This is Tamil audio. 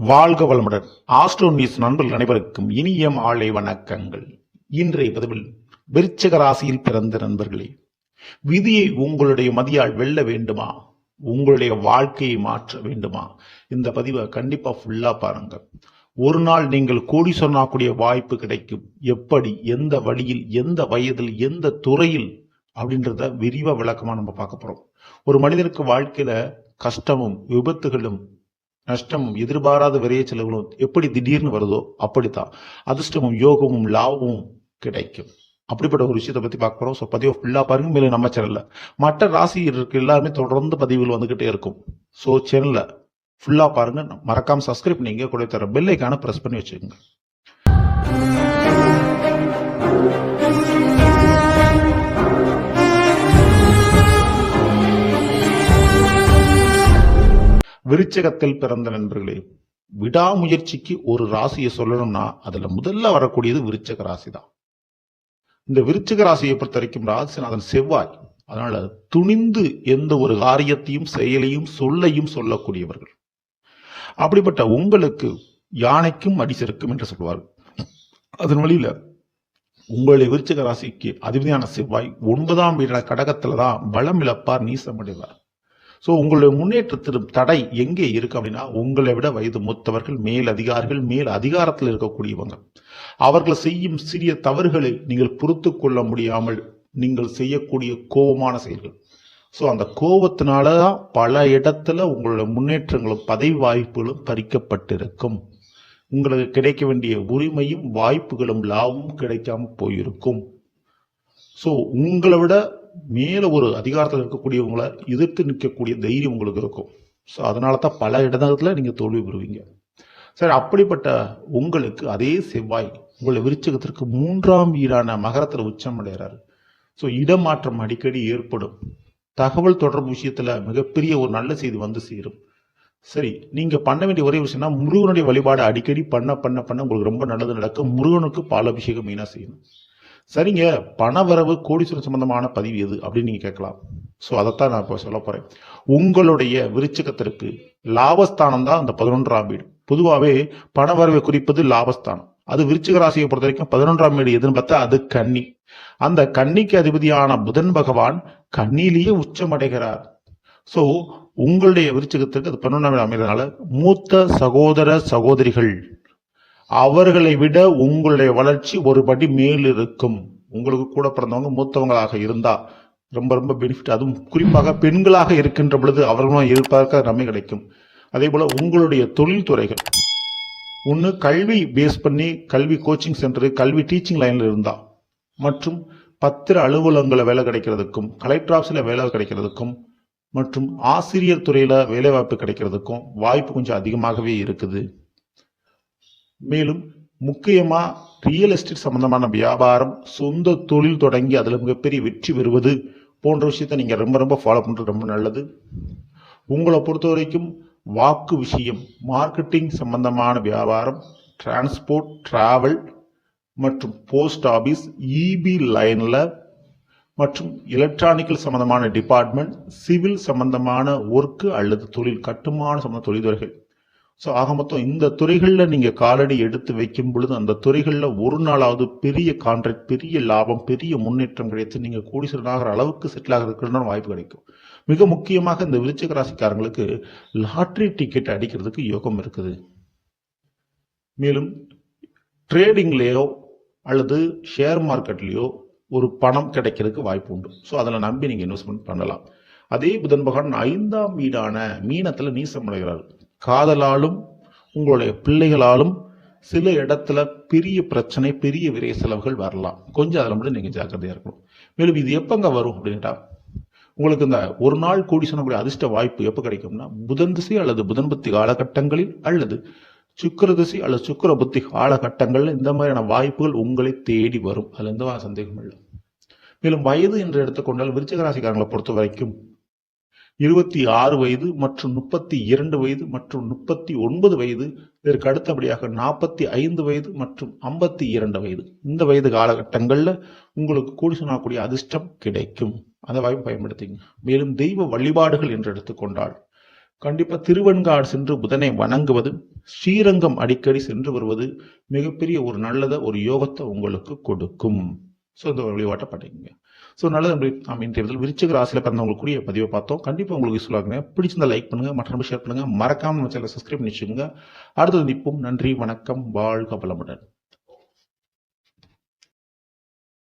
வாழ்க வளமுடன். ஆஸ்ட்ரோ நியூஸ் நண்பர்கள் அனைவருக்கும் இனிய மாலை வணக்கங்கள். இன்றைய பதிவில் விருச்சக ராசியில் பிறந்த நண்பர்களே விதியை உங்களுடைய மதியால் வெல்ல வேண்டுமா? உங்களுடைய வாழ்க்கையை மாற்ற வேண்டுமா? இந்த பதிவை கண்டிப்பா ஃபுல்லா பாருங்க. ஒரு நாள் நீங்கள் கோடி சொன்னாக்கூடிய வாய்ப்பு கிடைக்கும். எப்படி எந்த வழியில் எந்த வயதில் எந்த துறையில்? அப்படின்றத விரிவா விளக்கமா நம்ம பார்க்க போறோம். ஒரு மனிதனுக்கு வாழ்க்கையில கஷ்டமும் விபத்துகளும் நஷ்டமும் எதிர்பாராத விரைய செலவுகளும் எப்படி திடீர்னு வருதோ அப்படித்தான். அதிர்ஷ்டமும் யோகமும் லாபமும் கிடைக்கும். அப்படிப்பட்ட ஒரு விஷயத்தை பத்தி பார்க்க போறோம். ஸோ பதிவை ஃபுல்லா பாருங்க. மேலும் நம்ம சேனல்ல மற்ற ராசி இருக்கு எல்லாருமே தொடர்ந்து பதிவுகள் வந்துகிட்டே இருக்கும். ஸோ சேனல்ல ஃபுல்லா பாருங்க. மறக்காம சப்ஸ்கிரைப் பண்ணீங்க கூட தர பெல்லைக்கான ப்ரெஸ் பிரஸ் பண்ணி வச்சுக்கோங்க. விருச்சகத்தில் பிறந்த நண்பர்களே விடாமுயற்சிக்கு ஒரு ராசியை சொல்லணும்னா அதுல முதல்ல வரக்கூடியது விருச்சக ராசி தான் இந்த விருச்சக ராசியை பொறுத்த வரைக்கும் ராசிநாதன் செவ்வாய். அதனால துணிந்து எந்த ஒரு காரியத்தையும் செயலையும் சொல்லையும் சொல்லக்கூடியவர்கள். அப்படிப்பட்ட உங்களுக்கு யானைக்கும் அடிசருக்கும் என்று சொல்வார்கள். அதன் வழியில உங்களுடைய விருச்சக ராசிக்கு அதிபதியான செவ்வாய் ஒன்பதாம் வீட கடகத்துல தான் பலம் இழப்பார் நீசமடைவார். ஸோ உங்களுடைய முன்னேற்றத்திற்கு தடை எங்கே இருக்கு அப்படின்னா உங்களை விட வயது மூத்தவர்கள் மேல் அதிகாரிகள் மேல் அதிகாரத்தில் இருக்கக்கூடியவங்க. அவர்கள் செய்யும் சிறிய தவறுகளை நீங்கள் பொறுத்து கொள்ள முடியாமல் நீங்கள் செய்யக்கூடிய கோபமான செயல்கள். ஸோ அந்த கோபத்தினால தான் பல இடத்துல உங்களோட முன்னேற்றங்களும் பதவி வாய்ப்புகளும் பறிக்கப்பட்டிருக்கும். உங்களுக்கு கிடைக்க வேண்டிய உரிமையும் வாய்ப்புகளும் லாபமும் கிடைக்காம போயிருக்கும். ஸோ உங்களை விட மேலே ஒரு அதிகாரத்தில் இருக்கக்கூடியவங்களை எதிர்த்து நிற்கக்கூடிய தைரியம் உங்களுக்கு இருக்கும். ஸோ அதனால தான் பல இடத்துல நீங்கள் தோல்வி பெறுவீங்க. சரி அப்படிப்பட்ட உங்களுக்கு அதே செவ்வாய் உங்களை விருச்சகத்திற்கு மூன்றாம் வீடான மகரத்தில் உச்சம் அடைகிறார். ஸோ இடமாற்றம் அடிக்கடி ஏற்படும். தகவல் தொடர்பு விஷயத்தில் மிகப்பெரிய ஒரு நல்ல செய்தி வந்து சேரும். சரி நீங்கள் பண்ண வேண்டிய ஒரே விஷயம்னா முருகனுடைய வழிபாடு அடிக்கடி பண்ண பண்ண பண்ண உங்களுக்கு ரொம்ப நல்லது நடக்கும் முருகனுக்கு பால் அபிஷேகம் செய்யணும். சரிங்க பணவரவு கோடீஸ்வரன் சம்பந்தமான பதிவு எது அப்படின்னு நீங்க கேட்கலாம். ஸோ அதைத்தான் நான் இப்போ சொல்ல போறேன். உங்களுடைய விருச்சகத்திற்கு லாபஸ்தானம் தான் அந்த பதினொன்றாம் வீடு. பொதுவாகவே பணவரவை குறிப்பது லாபஸ்தானம். அது விருச்சிக ராசியை பொறுத்த வரைக்கும் பதினொன்றாம் வீடு எதுன்னு பார்த்தா அது கன்னி. அந்த கன்னிக்கு அதிபதியான புதன் பகவான் கண்ணிலேயே உச்சமடைகிறார். ஸோ உங்களுடைய விருச்சிகத்திற்கு அது பன்னெண்டாம் வீடு அமைகிறதுனால மூத்த சகோதர சகோதரிகள் அவர்களை விட உங்களுடைய வளர்ச்சி ஒரு படி மேல் இருக்கும் உங்களுக்கு கூட பிறந்தவங்க மூத்தவங்களாக இருந்தா ரொம்ப ரொம்ப பெனிஃபிட் அதுவும் குறிப்பாக பெண்களாக இருக்கின்ற பொழுது அவர்களும் எதிர்பார்க்க நன்மை கிடைக்கும். அதே போல உங்களுடைய தொழில்துறைகள். ஒன்று கல்வி பேஸ் பண்ணி கல்வி கோச்சிங் சென்டர் கல்வி டீச்சிங் லைன்ல இருந்தா மற்றும் பத்திர அலுவலகங்களில் வேலை கிடைக்கிறதுக்கும் கலெக்டர் ஆஃபீஸில் வேலை கிடைக்கிறதுக்கும் மற்றும் ஆசிரியர் துறையில் வேலைவாய்ப்பு கிடைக்கிறதுக்கும் வாய்ப்பு கொஞ்சம் அதிகமாகவே இருக்குது. மேலும் முக்கியமா ரியல் எஸ்டேட் சம்பந்தமான வியாபாரம் சொந்த தொழில் தொடங்கி அதில் மிகப்பெரிய வெற்றி பெறுவது போன்ற விஷயத்த நீங்கள் ரொம்ப ரொம்ப ஃபாலோ பண்ணுறது ரொம்ப நல்லது. உங்களை பொறுத்த வரைக்கும் வாக்கு விஷயம் மார்க்கெட்டிங் சம்பந்தமான வியாபாரம் டிரான்ஸ்போர்ட் டிராவல் மற்றும் போஸ்ட் ஆஃபீஸ் இபி லைனில் மற்றும் எலக்ட்ரானிக்கல் சம்பந்தமான டிபார்ட்மெண்ட் சிவில் சம்பந்தமான ஒர்க்கு அல்லது தொழில் கட்டுமான சம்பந்த தொழில்துறைகள் ஸோ ஆக மொத்தம் இந்த துறைகளில் நீங்கள் காலடி எடுத்து வைக்கும் பொழுது அந்த துறைகளில் ஒரு நாளாவது பெரிய கான்ட்ராக்ட் பெரிய லாபம் பெரிய முன்னேற்றம் கிடைத்து நீங்கள் கோடீஸ்வரனாகிற அளவுக்கு செட்டில் ஆகிறதுக்கு வாய்ப்பு கிடைக்கும். மிக முக்கியமாக இந்த விருச்சிக ராசிக்காரங்களுக்கு லாட்ரி டிக்கெட் அடிக்கிறதுக்கு யோகம் இருக்குது. மேலும் ட்ரேடிங்லேயோ அல்லது ஷேர் மார்க்கெட்லேயோ ஒரு பணம் கிடைக்கிறதுக்கு வாய்ப்பு உண்டு. ஸோ அதில் நம்பி நீங்கள் இன்வெஸ்ட்மெண்ட் பண்ணலாம். அதே புதன் பகவான் ஐந்தாம் வீடான மீனத்தில் நீசம் அடைகிறார் காதலாலும் உங்களுடைய பிள்ளைகளாலும் சில இடத்துல பெரிய பிரச்சனை பெரிய விரை செலவுகள் வரலாம். கொஞ்சம் அதில் மட்டும் நீங்கள் ஜாக்கிரதையாக இருக்கணும். மேலும் இது எப்போங்க வரும் அப்படின்ட்டா உங்களுக்கு இந்த ஒரு நாள் கூடி சொன்னக்கூடிய அதிர்ஷ்ட வாய்ப்பு எப்போ கிடைக்கும்னா புதன் திசை அல்லது புதன் புத்தி காலகட்டங்களில் அல்லது சுக்கர திசை அல்லது சுக்கர புத்தி காலகட்டங்களில் இந்த மாதிரியான வாய்ப்புகள் உங்களை தேடி வரும். அதில் எந்த சந்தேகம் இல்லை. மேலும் வயது என்று எடுத்துக்கொண்டால் விருச்சிகராசிக்காரங்களை பொறுத்த வரைக்கும் இருபத்தி ஆறு வயது மற்றும் முப்பத்தி இரண்டு வயது மற்றும் முப்பத்தி ஒன்பது வயது இதற்கு அடுத்தபடியாக நாற்பத்தி ஐந்து வயது மற்றும் ஐம்பத்தி இரண்டு வயது. இந்த வயது காலகட்டங்களில் உங்களுக்கு கூடி சொன்னக்கூடிய அதிர்ஷ்டம் கிடைக்கும். அந்த வாய்ப்பு பயன்படுத்திங்க மேலும் தெய்வ வழிபாடுகள் என்று எடுத்துக்கொண்டால் கண்டிப்பாக திருவெண்காடு சென்று புதனை வணங்குவது ஸ்ரீரங்கம் அடிக்கடி சென்று வருவது மிகப்பெரிய ஒரு நல்லத ஒரு யோகத்தை உங்களுக்கு கொடுக்கும். ஸோ இந்த வழிபாட்டை பண்ணிக்கங்க. ஸோ நல்லது நம்ம நாம் இன்றைய தினத்தில் விருச்சிக ராசியில் பிறந்தவங்களுக்கு கூடிய பதிவை பார்த்தோம். கண்டிப்பாக உங்களுக்கு யூஸ்ஃபுல்லாக இருக்குங்க. பிடிச்சிருந்தா லைக் பண்ணுங்கள் மற்ற ஷேர் பண்ணுங்கள் மறக்காமல் நம்ம சேனலை சப்ஸ்கிரைப் பண்ணி வச்சுக்கோங்க அடுத்தது நிற்போம் நன்றி வணக்கம். வாழ்க பலமுடன்